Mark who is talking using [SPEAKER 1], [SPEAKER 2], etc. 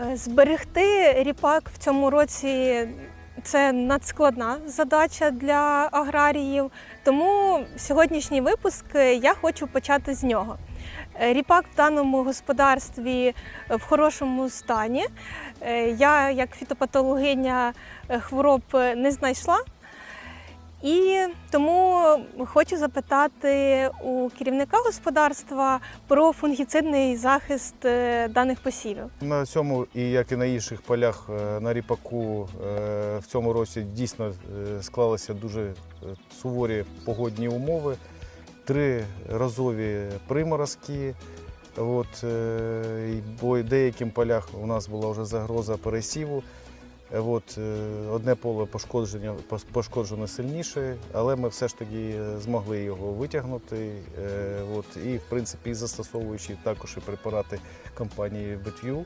[SPEAKER 1] Е, Зберегти ріпак в цьому році це надскладна задача для аграріїв. Тому сьогоднішній випуск е, я хочу почати з нього. Е, Ріпак в даному господарстві в хорошому стані. Я, як фітопатологиня хвороб, не знайшла. І тому хочу запитати у керівника господарства про фунгіцидний захист е, даних посівів.
[SPEAKER 2] На цьому, і як і на інших полях е, на ріпаку е, в цьому році дійсно склалися дуже суворі погодні умови. Три разові приморозки. От, бо деяким полях у нас була вже загроза пересіву. Е, От, е, одне поле пошкодження, пошкоджено сильніше, але ми все ж таки е, змогли його витягнути. От, і, в принципі, застосовуючи також і препарати компанії BetView,